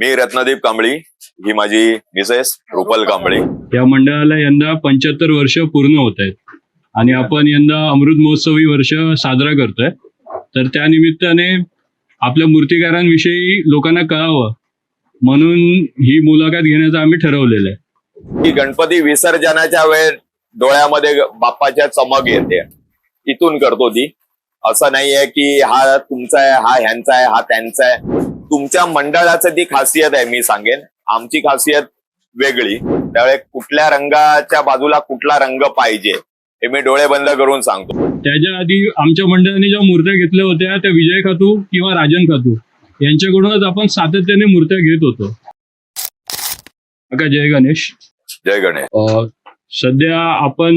मी रत्नदीप कांबळी ही माझी मिसेस रुपल कांबळी. या मंडळाला यंदा पंच्याहत्तर वर्ष पूर्ण होत आहेत. आणि आपण यंदा अमृत महोत्सवी वर्ष साजरा करतोय. तर त्या निमित्ताने आपल्या मूर्तिकारांविषयी लोकांना कळावं. म्हणून ही मुलाखत घेण्याचं आम्ही ठरवलेलं आहे. की गणपती विसर्जनाच्या वेळ डोळ्यामध्ये बाप्पाच्या चमक येते. इथून करतो ती. असं नाहीये की हा तुमचा आहे हा ह्यांचा आहे हा त्यांचा आहे. तुमच्या मंडळाचं ती खासियत आहे मी सांगेन. आमची खासियत वेगळी. त्यामुळे कुठल्या रंगाच्या बाजूला कुठला रंग पाहिजे हे मी डोळे बंद करून सांगतो. त्याच्या आधी आमच्या मंडळाने ज्या मूर्त्या घेतल्या होत्या त्या विजय खातू किंवा राजन खातू. यांच्याकडूनच आपण सातत्याने मूर्त्या घेत होतो. का जय गणेश. जय गणेश. सध्या आपण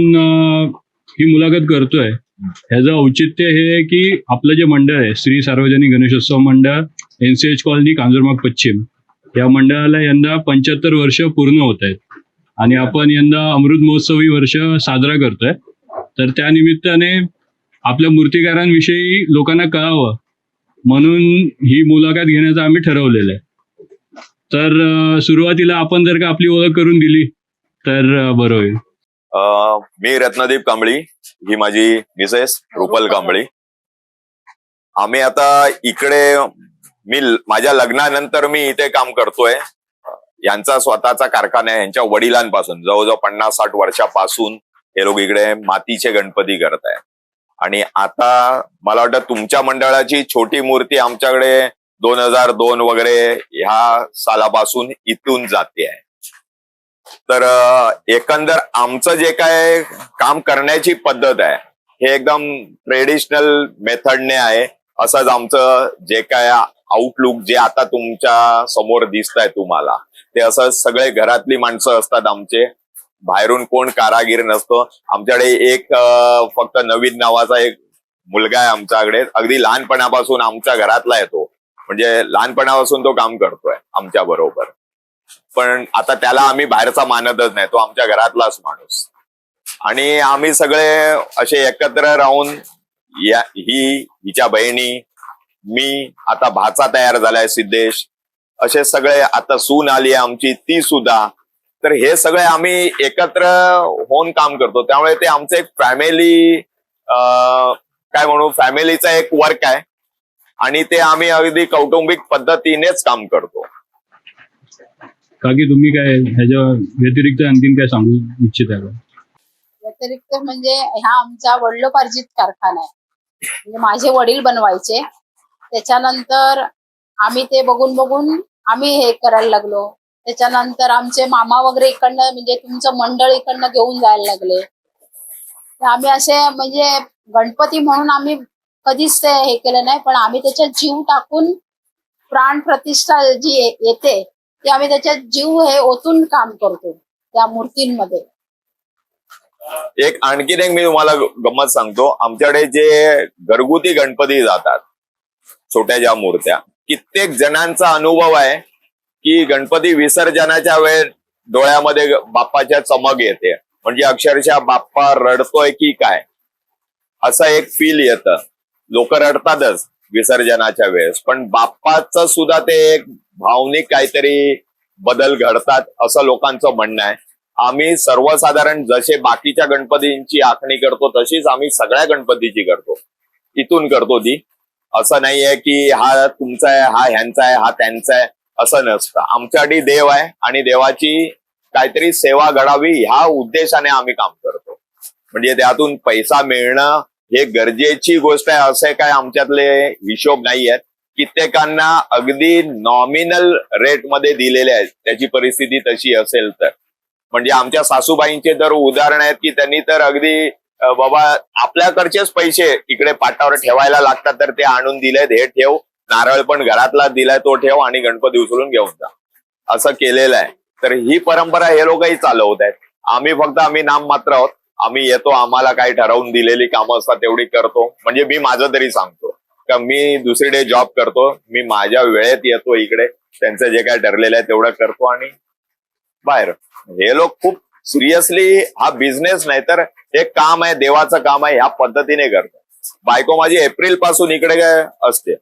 ही मुलाखत करतोय. ह्याचं औचित्य हे आहे की आपलं जे मंडळ आहे श्री सार्वजनिक गणेशोत्सव मंडळ एनसीएच कॉलनी कांजूरमाग पश्चिम. या मंडळाला यंदा पंच्याहत्तर वर्ष पूर्ण होत आहेत. आणि आपण यंदा अमृत महोत्सवी वर्ष साजरा करतोय. तर त्या निमित्ताने आपल्या मूर्तिकारांविषयी लोकांना कळावं. म्हणून ही मुलाखत घेण्याचं आम्ही ठरवलेलं आहे. तर सुरुवातीला आपण जर का आपली ओळख करून दिली तर बरं होईल. मी रत्नदीप कांबळी ही माझी मिसेस रुपल कांबळी. आम्ही आता इकडे मी माझ्या लग्नानंतर मी इथे काम करतोय. यांचा स्वतःचा कारखाना आहे यांच्या वडिलांपासून. जवळजवळ पन्नास साठ वर्षापासून हे लोक इकडे मातीचे गणपती करत आहे आणि आता मला वाटतं तुमच्या मंडळाची छोटी मूर्ती आमच्याकडे दोन हजार दोन वगैरे ह्या सालापासून इथून जाते आहे. तर एकंदर आमचं जे काय काम करण्याची पद्धत आहे हे एकदम ट्रेडिशनल मेथडने आहे. असंच आमचं जे काय आउटलुक जे आता तुमच्यासमोर दिसत आहे तुम्हाला ते असं सगळे घरातली माणसं असतात आमचे. बाहेरून कोण कारागीर नसतो. आमच्याकडे एक फक्त नवीन नावाचा एक मुलगा आहे आमच्याकडे. अगदी लहानपणापासून आमच्या घरातला येतो म्हणजे लहानपणापासून तो काम करतोय आमच्या बरोबर. पण आता त्याला आम्ही बाहेरचा मानतच नाही. तो आमच्या घरातलाच माणूस. आणि आम्ही सगळे असे एकत्र राहून या ही हिच्या बहिणी मी आता भाचा तयार झालाय सिद्धेश. असे सगळे आता सून आली आहे आमची ती सुद्धा. तर हे सगळे आम्ही एकत्र होऊन काम करतो. त्यामुळे ते आमचं एक फॅमिली काय म्हणू फॅमिलीचा एक वर्क आहे. आणि ते आम्ही अगदी कौटुंबिक पद्धतीनेच काम करतो. का की तुम्ही काय ह्याच्या व्यतिरिक्त आणखीन काय सांगू इच्छित आहे व्यतिरिक्त म्हणजे हा आमचा वडिलोपार्जित कारखाना आहे. म्हणजे माझे वडील बनवायचे. त्याच्यानंतर आम्ही ते बघून बघून आम्ही हे करायला लागलो. त्याच्यानंतर आमचे मामा वगैरे इकडनं म्हणजे तुमचं मंडळ इकडनं घेऊन जायला लागले. तर आम्ही असे म्हणजे गणपती म्हणून आम्ही कधीच ते हे केलं नाही पण आम्ही त्याच्यात जीव टाकून प्राण प्रतिष्ठा जी येते ती आम्ही त्याच्यात जीव हे ओतून काम करतो त्या मूर्तींमध्ये. एक आणखीन एक मी तुम्हाला गंमत सांगतो. आमच्याकडे जे घरगुती गणपती जातात छोट्या ज्या मूर्त्या. कित्येक जणांचा अनुभव आहे की गणपती विसर्जनाच्या वेळ डोळ्यामध्ये बाप्पाच्या चमक येते. म्हणजे अक्षरशः बाप्पा रडतोय की काय? असं एक फील येतं. लोक रडतातच विसर्जनाच्या वेळेस. पण बाप्पाचं सुद्धा ते एक भावनिक काहीतरी बदल घडतात असं लोकांचं म्हणणं आहे. आम्ही सर्वसाधारण जसे बाकीच्या गणपतींची आखणी करतो तशीच आम्ही सगळ्या गणपतीची करतो. इथून करतो ती. असं नाहीये की हा तुमचा आहे हा ह्यांचा आहे हा त्यांचा आहे असं नसतं. आमच्यासाठी देव आहे आणि देवाची काहीतरी सेवा घडावी ह्या उद्देशाने आम्ही काम करतो. म्हणजे त्यातून पैसा मिळणं हे गरजेची गोष्ट आहे असे काय आमच्यातले हिशोब नाही आहेत कित्येकांना अगदी नॉमिनल रेटमध्ये दिलेले आहेत. त्याची परिस्थिती तशी असेल तर. म्हणजे आमच्या सासूबाईंचे तर उदाहरण आहेत की त्यांनी तर अगदी बाबा आपल्याकडचेच पैसे इकडे पाटावर ठेवायला लागतात तर ते आणून दिलेत हे ठेव. नारळ पण घरातला दिलाय तो ठेव आणि गणपती उचलून घेऊन जा. असं केलेलं आहे. तर ही परंपरा हे लोकही चालवत आहेत. आम्ही फक्त आम्ही नाम मात्र आहोत. आम्ही येतो आम्हाला काही ठरवून दिलेली कामं असतात तेवढी करतो. म्हणजे मी माझं तरी सांगतो. का मी दुसरी डे जॉब करतो. मी माझ्या वेळेत येतो इकडे. त्यांचं जे काय ठरलेलं आहे तेवढं करतो आणि बाहेर. हे लोक खूप सिरियसली हा बिझनेस नाही तर हे काम आहे देवाचं काम आहे ह्या पद्धतीने करतात बायको माझी एप्रिलपासून इकडे काय असते.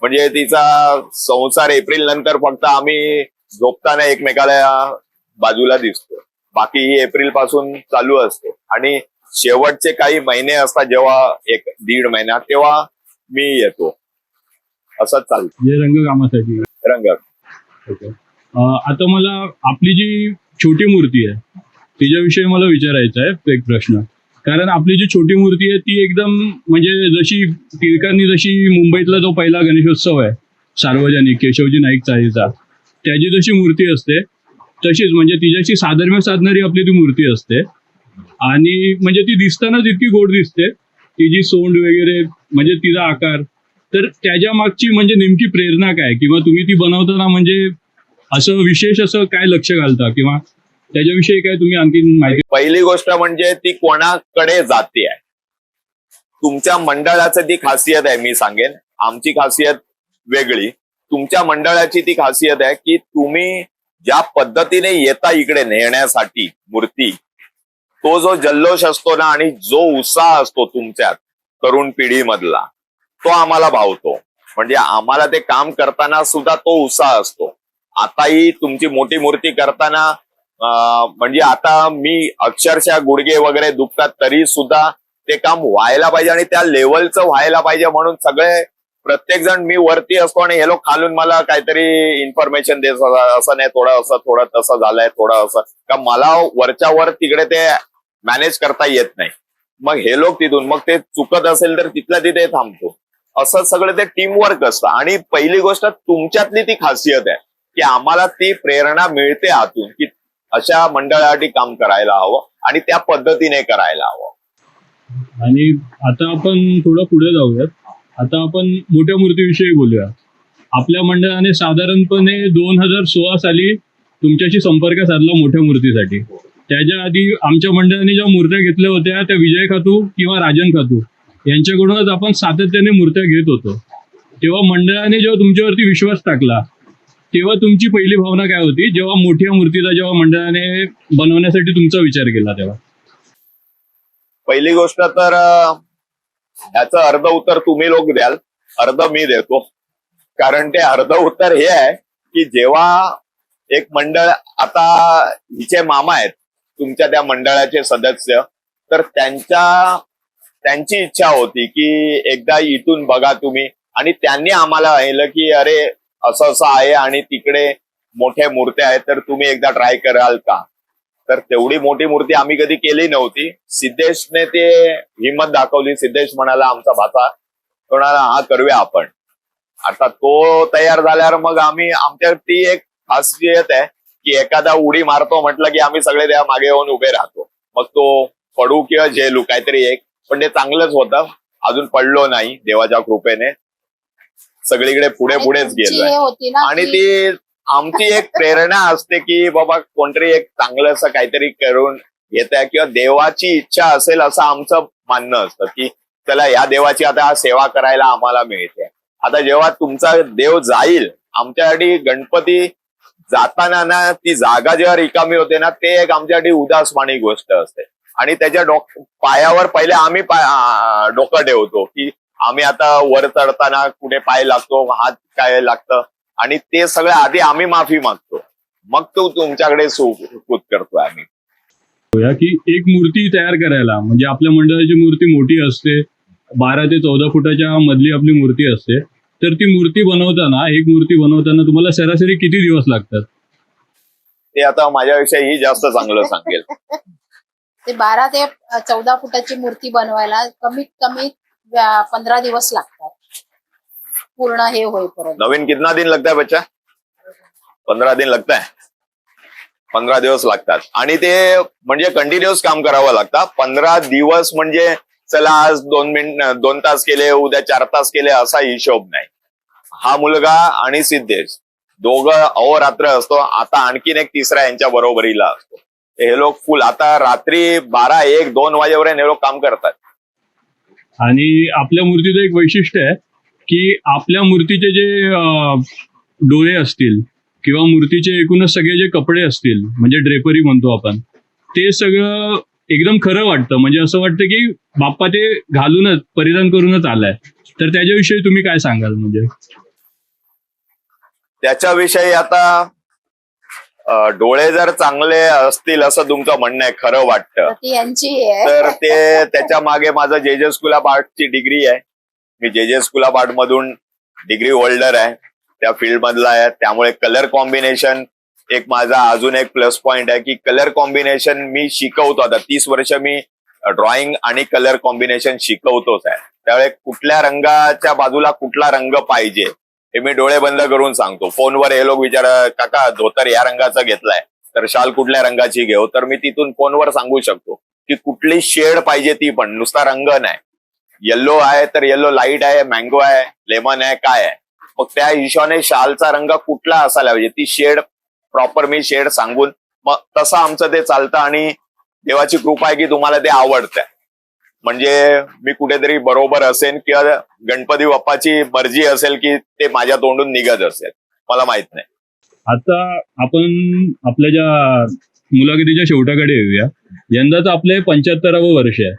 म्हणजे तिचा संसार एप्रिल नंतर फक्त आम्ही झोपताना एकमेकाला बाजूला दिसतो. बाकी ही एप्रिलपासून चालू असते. आणि शेवटचे काही महिने असतात जेव्हा एक दीड महिना तेव्हा मी येतो. असंच चालतं. रंगकामासाठी रंग. ओके. अं, आता मला आपली जी छोटी मूर्ती आहे तिच्याविषयी मला विचारायचं आहे एक प्रश्न. कारण आपली जी छोटी मूर्ती आहे ती एकदम म्हणजे जशी टिळकांनी जशी मुंबईतला जो पहिला गणेशोत्सव आहे सार्वजनिक केशवजी नाईक चाळीचा त्याची जशी मूर्ती असते तशीच म्हणजे तिच्याशी साधर्म्य साधणारी आपली ती मूर्ती असते. आणि म्हणजे ती दिसतानाच इतकी गोड दिसते तिची सोंड वगैरे म्हणजे तिचा आकार. तर त्याच्या मागची म्हणजे नेमकी प्रेरणा काय? किंवा तुम्ही ती बनवताना म्हणजे असं विशेष असं काय लक्ष घालता? किंवा त्याच्याविषयी काय तुम्ही आणखी माहिती पहिली गोष्ट म्हणजे ती कोणाकडे जाते आहे? तुमच्या मंडळाचं ती खासियत आहे मी सांगेन. आमची खासियत वेगळी. तुमच्या मंडळाची ती खासियत आहे की तुम्ही ज्या पद्धतीने येता इकडे नेण्यासाठी मूर्ती तो जो जल्लोष असतो ना आणि जो उत्साह असतो तुमच्यात तरुण पिढीमधला तो आम्हाला भावतो. म्हणजे आम्हाला ते काम करताना सुद्धा तो उत्साह असतो. आताही तुमची मोठी मूर्ती करताना म्हणजे आता मी अक्षरशः गुडघे वगैरे दुखतात तरी सुद्धा ते काम व्हायला पाहिजे आणि त्या लेवलचं व्हायला पाहिजे म्हणून सगळे प्रत्येक जण मी वरती असतो आणि हे लोक खालून मला काहीतरी इन्फॉर्मेशन देत असं नाही थोडं असं थोडं तसं झालंय थोडं असं. का मला वरच्या वर तिकडे ते मॅनेज करता येत नाही. मग हे लोक तिथून मग ते चुकत असेल तर तिथल्या तिथे थांबतो. असं सगळं ते टीमवर्क असतं. आणि पहिली गोष्ट तुमच्यातली ती खासियत आहे की आम्हाला ती प्रेरणा मिळते आतून की अशा मंडळासाठी काम करायला हवं आणि त्या पद्धतीने करायला हवं. आणि आता आपण थोडं पुढे जाऊयात. आता आपण मोठ्या मूर्तीविषयी बोलूया आपल्या मंडळाने साधारणपणे दोन हजार सोळा साली तुमच्याशी संपर्क साधला मोठ्या मूर्तीसाठी. त्याच्या आधी आमच्या मंडळाने ज्या मूर्त्या घेतल्या होत्या त्या विजय खातू किंवा राजन खातू यांच्याकडूनच आपण सातत्याने मूर्त्या घेत होतो. तेव्हा मंडळाने जेव्हा तुमच्यावरती विश्वास टाकला तेव्हा तुमची पहिली भावना काय होती? जेव्हा मोठ्या मूर्तीचा जेव्हा मंडळाने बनवण्यासाठी तुमचा विचार केला तेव्हा? पहिली गोष्ट तर अं, याचं अर्ध उत्तर तुम्ही लोक द्याल अर्ध मी देतो. कारण ते अर्ध उत्तर हे आहे की जेव्हा एक मंडळ आता हिचे मामा आहेत तुमच्या त्या मंडळाचे सदस्य तर त्यांच्या त्यांची इच्छा होती की एकदा इथून बघा तुम्ही. आणि त्यांनी आम्हाला पाहिलं की अरे असं असं आहे आणि तिकडे मोठ्या मूर्त्या आहेत तर तुम्ही एकदा ट्राय कराल का? तर तेवढी मोठी मूर्ती आम्ही कधी केली नव्हती. सिद्धेशने ते हिंमत दाखवली. सिद्धेश म्हणाला आमचा भाचा कोणाला म्हणाला हा करूया आपण. आता तो तयार झाल्यावर मग आम्ही आमच्या ती एक खासियत आहे की एखादा उडी मारतो म्हटलं की आम्ही सगळे त्या मागे येऊन उभे राहतो. मग तो पडू किंवा झेलू काहीतरी एक. पण ते चांगलंच होतं. अजून पडलो नाही देवाच्या कृपेने. सगळीकडे पुढे पुढेच गेलोय. आणि ती आमची एक प्रेरणा असते की बाबा कोणतरी एक चांगलं असं काहीतरी करून घेत आहे किंवा देवाची इच्छा असेल असं आमचं मानणं असतं की चला या देवाची आता सेवा करायला आम्हाला मिळते. आता जेव्हा तुमचा देव जाईल आमच्यासाठी गणपती जाताना ना ती जागा जेव्हा रिकामी होते ना ते एक आमच्यासाठी उदासवाणी गोष्ट असते. आणि त्याच्या डोक पायावर पहिले आम्ही डोकं ठेवतो की आम्ही आता वर चढताना कुठे पाय लागतो हात काय लागतं? आणि ते सगळं आधी आम्ही माफी मागतो. मग तो तुमच्याकडे सुपूत करतो आम्ही. की एक मूर्ती तयार करायला म्हणजे आपल्या मंडळाची मूर्ती मोठी असते बारा ते चौदा फुटाच्या मधली आपली मूर्ती असते. तर ती मूर्ती बनवताना एक मूर्ती बनवताना तुम्हाला सरासरी किती दिवस लागतात? ते आता माझ्याविषयी ही जास्त चांगलं सांगेल. ते बारा ते चौदा फुटाची मूर्ती बनवायला कमीत कमी पंधरा दिवस लागतात. पूर्ण हे होईपर्यंत. नवीन कितना दिन लगता है बच्चा? पंधरा दिन लगता पंधरा दिवस लागतात. आणि ते म्हणजे कंटिन्युअस काम करावं लागतं. पंधरा दिवस म्हणजे चला आज दोन मिनिट दोन तास केले उद्या चार तास केले असा हिशोब नाही. हा मुलगा आणि सिद्धेश दोघं अहोरात्र असतो. आता आणखीन एक तिसरा यांच्या बरोबरीला असतो. हे लोक फुल आता रात्री बारा एक दोन वाजेपर्यंत हे लोक काम करतात. आणि आपल्या मूर्तीचं एक वैशिष्ट्य आहे की आपल्या मूर्तीचे जे डोळे असतील किंवा मूर्तीचे एकूणच सगळे जे कपडे असतील म्हणजे ड्रेपरी म्हणतो आपण ते सगळं एकदम खरं वाटतं. म्हणजे असं वाटतं की बाप्पा ते घालूनच परिधान करूनच आलाय. तर त्याच्याविषयी तुम्ही काय सांगाल म्हणजे? त्याच्याविषयी आता डोळे जर चांगले असतील असं तुमचं म्हणणं आहे खरं वाटतं. तर ती यांची आहे. तर ते त्याच्यामागे माझं जे जे स्कूल ऑफ आर्टची डिग्री आहे. मी J J school of art मधून डिग्री होल्डर आहे. त्या फील्ड मधला आहे. त्यामुळे कलर कॉम्बिनेशन एक माझा अजून एक प्लस पॉइंट आहे की कलर कॉम्बिनेशन मी शिकवतो. आता तीस वर्ष मी ड्रॉइंग आणि कलर कॉम्बिनेशन शिकवतोच आहे. त्यावेळेस कुठल्या रंगाच्या बाजूला कुठला रंग पाहिजे हे मी डोळे बंद करून सांगतो. फोनवर हे लोक विचार काका धोतर या रंगाचा घेतलाय तर शाल कुठल्या रंगाची घेऊ? तर मी तिथून फोनवर सांगू शकतो की कुठली शेड पाहिजे ती पण. नुसता रंग नाही. येल्लो आहे तर येल्लो लाइट आहे मँगो आहे लेमन आहे काय आहे? मग त्या हिशोबाने शालचा रंग कुठला असायला पाहिजे? ती शेड प्रॉपर मी शेड सांगून मग तसं आमचं ते चालतं आणि देवाची कृपा आहे की तुम्हाला ते आवडतंय. म्हणजे मी कुठेतरी बरोबर असेल किंवा गणपती बाप्पाची मर्जी असेल की ते माझ्या तोंडून निघत असेल. मला माहीत नाही. आता आपण आपल्या ज्या मुलाखतीच्या शेवटाकडे येऊया. यंदाचं आपलं पंच्याहत्तरावं वर्ष आहे.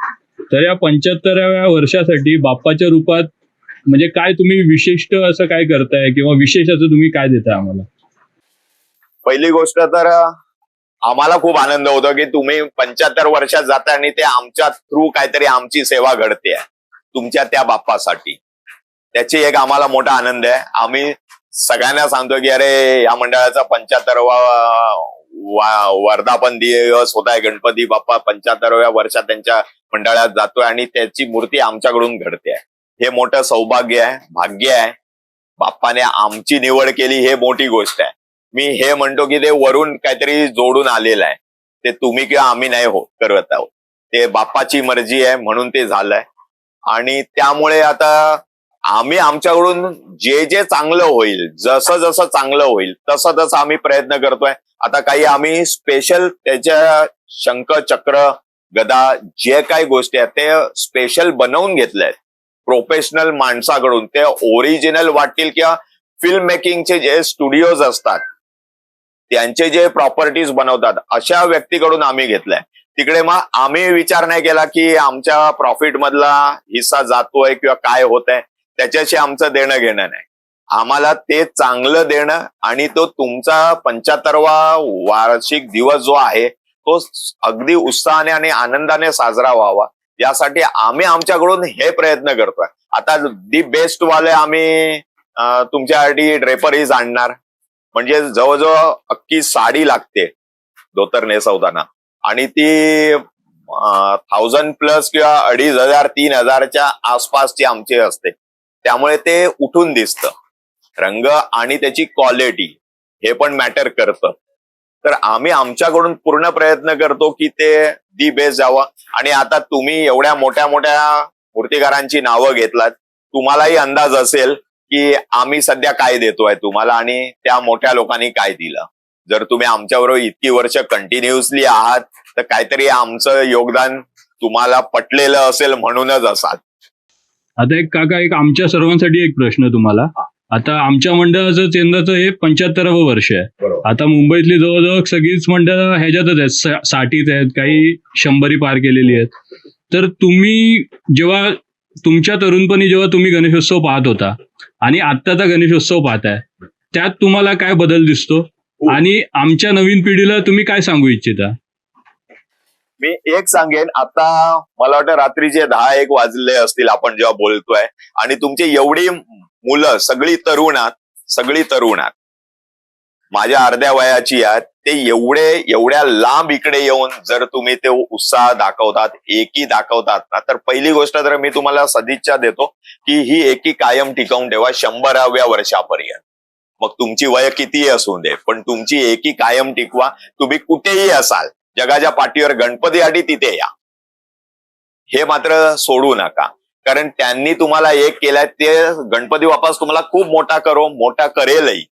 तर या पंच्याहत्तराव्या वर्षासाठी बाप्पाच्या रूपात म्हणजे काय तुम्ही विशिष्ट असं काय करताय किंवा विशेष असं तुम्ही काय देताय आम्हाला? पहिली गोष्ट तर आम्हाला खूप आनंद होतो की तुम्ही पंच्याहत्तर वर्षात जाता आणि ते आमच्या थ्रू काहीतरी आमची सेवा घडते. तुमच्या त्या बाप्पासाठी. त्याची एक आम्हाला मोठा आनंद आहे. आम्ही सगळ्यांना सांगतो की अरे या मंडळाचा पंच्याहत्तरवा वर्धापन दिवस होत आहे गणपती बाप्पा पंच्याहत्तरव्या वर्षात त्यांच्या मंडळात जातोय आणि त्याची मूर्ती आमच्याकडून घडते. आहे हे मोठं सौभाग्य आहे भाग्य आहे. बाप्पाने आमची निवड केली हे मोठी गोष्ट आहे. मी हे म्हणतो की ते वरून काहीतरी जोडून आलेलं आहे. ते तुम्ही किंवा आम्ही नाही हो करत आहोत. ते बाप्पाची मर्जी आहे म्हणून ते झालंय. आणि त्यामुळे आता आम्ही आमच्याकडून जे जे चांगलं होईल जसं जसं चांगलं होईल तसं तसं आम्ही प्रयत्न करतोय. आता काही आम्ही स्पेशल त्याच्या शंख चक्र गदा जे काही गोष्टी आहेत ते स्पेशल बनवून घेतले आहेत. प्रोफेशनल माणसाकडून ते ओरिजिनल वाटतील किंवा फिल्म मेकिंगचे जे स्टुडिओज असतात त्यांचे जे प्रॉपर्टीज बनवतात अशा व्यक्तीकडून आम्ही घेतलंय. तिकडे मग आम्ही विचार नाही केला की आमच्या प्रॉफिट मधला हिस्सा जातोय किंवा काय होत आहे त्याच्याशी आमचं देणं घेणं नाही. आम्हाला ते चांगलं देणं आणि तो तुमचा पंच्याहत्तरवा वार्षिक दिवस जो आहे तो अगदी उत्साहाने आणि आनंदाने साजरा व्हावा. यासाठी आम्ही आमच्याकडून हे प्रयत्न करतोय. आता दी बेस्ट वाले आम्ही तुमच्यासाठी ड्रेपरीज आणणार म्हणजे जवळजवळ अख्खी साडी लागते धोतर नेसवताना आणि ती थाउजंड प्लस किंवा अडीच हजार तीन हजारच्या आसपासची आमची असते. त्यामुळे ते उठून दिसतं. रंग आणि त्याची क्वालिटी हे पण मॅटर करतं. तर आम्ही आमच्याकडून पूर्ण प्रयत्न करतो की ते दी बेस्ट जावं. आणि आता तुम्ही एवढ्या मोठ्या मोठ्या मूर्तीकारांची नावं घेतलात. तुम्हालाही अंदाज असेल की आम्ही सध्या काय देतोय तुम्हाला आणि त्या मोठ्या लोकांनी काय दिलं? जर तुम्ही आमच्याबरोबर इतकी वर्ष कंटिन्युअसली आहात तर काहीतरी आमचं योगदान तुम्हाला पटलेलं असेल म्हणूनच असाल. आता एक काका एक आमच्या सर्वांसाठी एक प्रश्न तुम्हाला. आता आमच्या मंडळाचं यंदाचं हे पंच्याहत्तरावं वर्ष आहे. आता मुंबईतली जवळजवळ सगळीच मंडळं ह्याच्यातच आहेत. सा- साठीत आहेत काही शंभरी पार केलेली आहेत. तर तुम्ही जेव्हा तुमच्या तरुणपणी जेव्हा तुम्ही गणेशोत्सव पाहत होता आणि आत्ताचा गणेशोत्सव पाहताय. त्यात तुम्हाला काय बदल दिसतो? आणि आमच्या नवीन पिढीला तुम्ही काय सांगू इच्छिता? मी एक सांगेन आता मला वाटतं रात्रीचे दहा एक वाजले असतील आपण जेव्हा बोलतोय आणि तुमची एवढी मुलं सगळी तरुणात सगळी तरुणात माझ्या अर्ध्या वयाची आहेत. ते एवढे एवढ्या लांब इकडे येऊन जर तुम्ही ते उत्साह दाखवतात एकी दाखवतात ना तर पहिली गोष्ट तर मी तुम्हाला सदिच्छा देतो की ही एकी कायम टिकवून ठेवा शंभराव्या वर्षापर्यंत. मग तुमची वय कितीही असू दे पण तुमची एकी कायम टिकवा. तुम्ही कुठेही असाल जगाच्या पाठीवर गणपतीसाठी तिथे या. हे मात्र सोडू नका. कारण त्यांनी तुम्हाला एक केलंय ते गणपती वापस तुम्हाला खूप मोठा करो मोठा करेलही.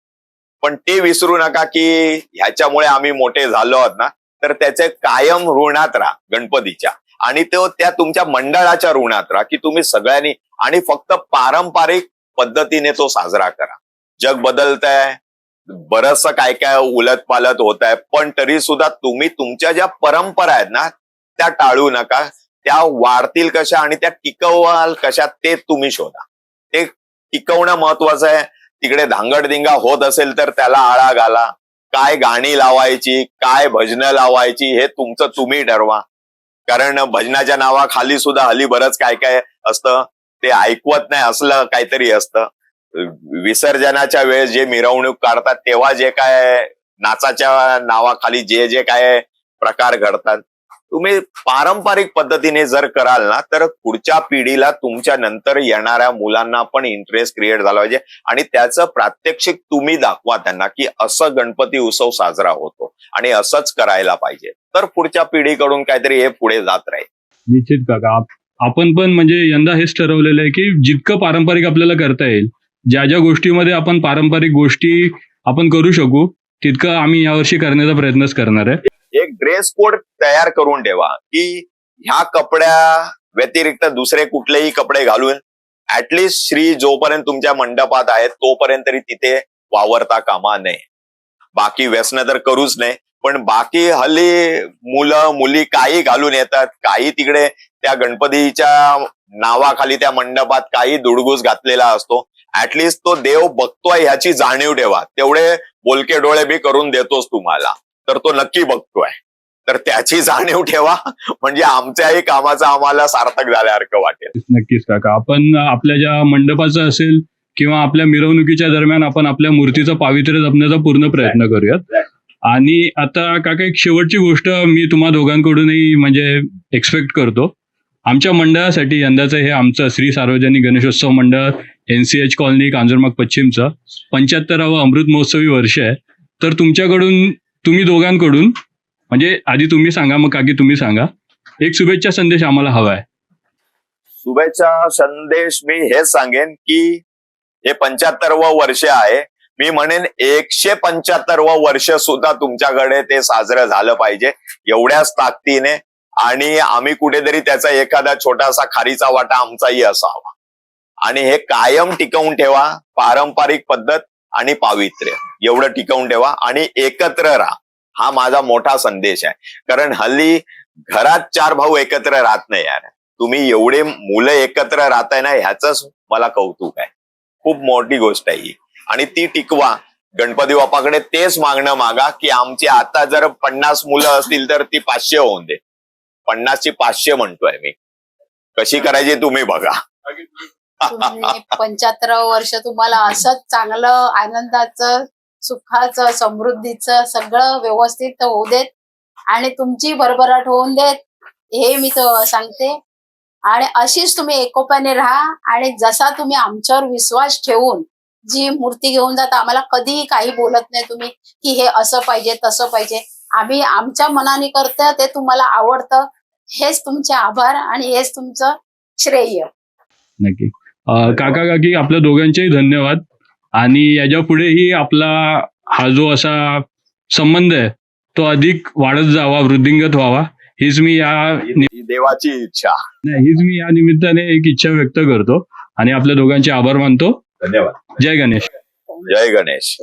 पण ते विसरू नका की ह्याच्यामुळे आम्ही मोठे झालो आहोत ना तर त्याचे कायम ऋणात राहा गणपतीच्या. आणि तो त्या तुमच्या मंडळाच्या ऋणात राहा की तुम्ही सगळ्यांनी आणि फक्त पारंपरिक पद्धतीने तो साजरा करा. जग बदलत आहे बरस काय काय उलत पालत होत आहे पण तरी सुद्धा तुम्ही तुमच्या ज्या परंपरा आहेत ना त्या टाळू नका. त्या वाढतील कशा आणि त्या टिकवाल कशा ते तुम्ही शोधा. ते टिकवणं महत्वाचं आहे. तिकडे धांगडधिंगा होत असेल तर त्याला आळा घाला. काय गाणी लावायची काय भजनं लावायची हे तुमचं तुम्ही ठरवा. कारण भजनाच्या नावाखाली सुद्धा हल्ली बरंच काय काय असतं ते ऐकवत नाही असलं काहीतरी असतं. विसर्जनाच्या वेळेस जे मिरवणूक काढतात तेव्हा जे काय नाचाच्या नावाखाली जे जे काय प्रकार घडतात तुम्ही पारंपरिक पद्धतीने जर कराल ना तर पुढच्या पिढीला तुमच्या नंतर येणाऱ्या मुलांना पण इंटरेस्ट क्रिएट झाला पाहिजे. आणि त्याचं प्रात्यक्षिक तुम्ही दाखवा त्यांना की असं गणपती उत्सव साजरा होतो आणि असंच करायला पाहिजे. तर पुढच्या पिढीकडून काहीतरी हे पुढे जात राहील. निश्चित काका. आपण पण म्हणजे यंदा हेच ठरवलेलं आहे की जितकं पारंपरिक आपल्याला करता येईल ज्या ज्या गोष्टीमध्ये आपण पारंपरिक गोष्टी आपण करू शकू तितकं आम्ही यावर्षी करण्याचा प्रयत्नच करणार आहे. एक ड्रेस कोड तयार करून ठेवा की ह्या कपड्या व्यतिरिक्त दुसरे कुठलेही कपडे घालून ऍटलिस्ट श्री जोपर्यंत तुमच्या मंडपात आहेत तोपर्यंत तरी तिथे वावरता कामा नये. बाकी व्यसन तर करूच नये पण बाकी हल्ली मुलं मुली काही घालून येतात काही तिकडे त्या गणपतीच्या नावाखाली त्या मंडपात काही दुडगूस घातलेला असतो. ऍटलिस्ट तो देव बघतोय ह्याची जाणीव ठेवा. तेवढे बोलके डोळे बी करून देतोच तुम्हाला. तर तो नक्की बघतोय. तर त्याची जाणीव ठेवा. म्हणजे आमच्याही कामाचं आम्हाला सार्थक झाल्यासारखं वाटेल. नक्कीच काका. आपण आपल्या ज्या मंडपाचं असेल किंवा आपल्या मिरवणुकीच्या दरम्यान आपण आपल्या मूर्तीचं पावित्र्य जपण्याचा पूर्ण प्रयत्न करूयात. आणि आता काका एक शेवटची गोष्ट मी तुम्हा दोघांकडूनही म्हणजे एक्सपेक्ट करतो. आमच्या मंडळासाठी यंदाचं हे आमचं श्री सार्वजनिक गणेशोत्सव मंडळ एनसीएच कॉलनी कांजूरमाग पश्चिमचं पंच्याहत्तरावं अमृत महोत्सवी वर्ष आहे. तर तुमच्याकडून तुम्ही दोघांकडून म्हणजे आधी तुम्ही सांगा मग काकी तुम्ही सांगा. एक शुभेच्छा संदेश आम्हाला हवा आहे. शुभेच्छा संदेश मी हेच सांगेन की हे पंच्याहत्तरव वर्ष आहे. मी म्हणेन एकशे पंच्याहत्तरव वर्ष सुद्धा तुमच्याकडे ते साजरं झालं पाहिजे एवढ्याच ताकदीने. आणि आम्ही कुठेतरी त्याचा एखादा छोटासा खारीचा वाटा आमचाही असावा. आणि हे कायम टिकवून ठेवा पारंपरिक पद्धत आणि पावित्र्य. एवढं टिकवून ठेवा आणि एकत्र राहा. हा माझा मोठा संदेश आहे. कारण हल्ली घरात चार भाऊ एकत्र राहत नाही यार. तुम्ही एवढे मुलं एकत्र राहताय ना ह्याच मला कौतुक आहे. खूप मोठी गोष्ट आहे ही. आणि ती टिकवा. गणपती बाप्पाकडे तेच मागणं मागा की आमची आता जर पन्नास मुलं असतील तर ती पाचशे होऊन दे. पन्नासची पाचशे म्हणतोय मी. कशी करायची तुम्ही बघा. पंच्याहत्तर वर्ष तुम्हाला असंच चांगलं आनंदाचं सुखाचं समृद्धीचं सगळं व्यवस्थित होऊ देत आणि तुमची भरभराट होऊन देत हे मी तर सांगते. आणि अशीच तुम्ही एकोप्याने राहा आणि जसा तुम्ही आमच्यावर विश्वास ठेवून जी मूर्ती घेऊन जाता आम्हाला कधीही काही बोलत नाही तुम्ही की हे असं पाहिजे तसं पाहिजे. आम्ही आमच्या मनाने करतो ते तुम्हाला आवडतं. हेच तुमचे आभार आणि हेच तुमचं श्रेय. नक्की. काका काकी आपल्या दोघांचेही धन्यवाद. आणि याच्या पुढेही आपला हा जो असा संबंध आहे तो अधिक वाढत जावा वृद्धिंगत व्हावा हीच मी या देवाची इच्छा. नाही, हीच मी या निमित्ताने एक इच्छा व्यक्त करतो. आणि आपल्या दोघांचे आभार मानतो. धन्यवाद. जय गणेश. जय गणेश.